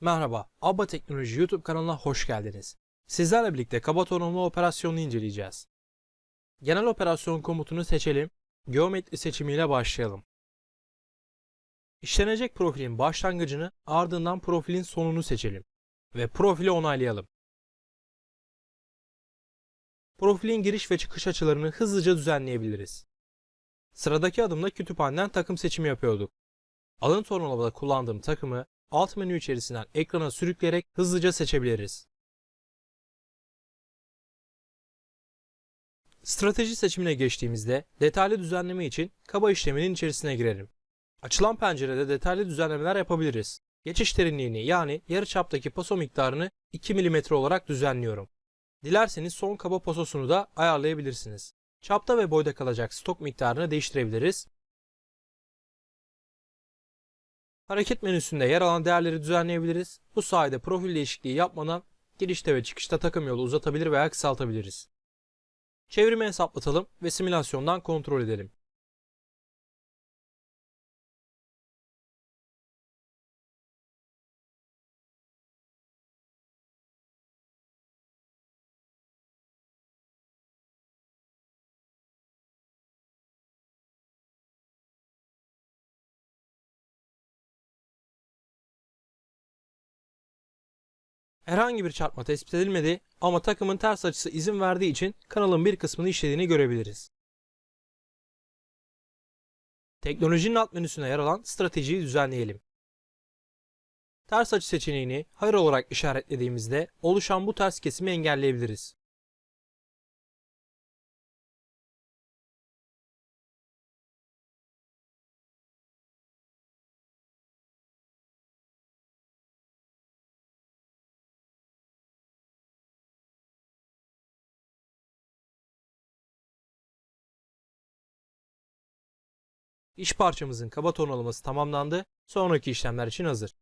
Merhaba, Abba Teknoloji YouTube kanalına hoş geldiniz. Sizlerle birlikte kaba donanımlı operasyonunu inceleyeceğiz. Genel operasyon komutunu seçelim, geometri seçimiyle başlayalım. İşlenecek profilin başlangıcını ardından profilin sonunu seçelim ve profili onaylayalım. Profilin giriş ve çıkış açılarını hızlıca düzenleyebiliriz. Sıradaki adımda kütüphaneden takım seçimi yapıyorduk. Alıntı ortalamada kullandığım takımı alt menü içerisinden ekrana sürükleyerek hızlıca seçebiliriz. Strateji seçimine geçtiğimizde detaylı düzenleme için kaba işleminin içerisine girelim. Açılan pencerede detaylı düzenlemeler yapabiliriz. Geçiş derinliğini yani yarıçaptaki paso miktarını 2 mm olarak düzenliyorum. Dilerseniz son kaba pasosunu da ayarlayabilirsiniz. Çapta ve boyda kalacak stok miktarını değiştirebiliriz Hareket menüsünde yer alan değerleri düzenleyebiliriz. Bu sayede profil değişikliği yapmadan girişte ve çıkışta takım yolu uzatabilir veya kısaltabiliriz. Çevrimi hesaplatalım ve simülasyondan kontrol edelim. Herhangi bir çarpma tespit edilmedi ama takımın ters açısı izin verdiği için kanalın bir kısmını işlediğini görebiliriz. Teknolojinin alt menüsüne yer alan stratejiyi düzenleyelim. Ters açı seçeneğini hayır olarak işaretlediğimizde oluşan bu ters kesimi engelleyebiliriz. İş parçamızın kaba tonalaması tamamlandı. Sonraki işlemler için hazır.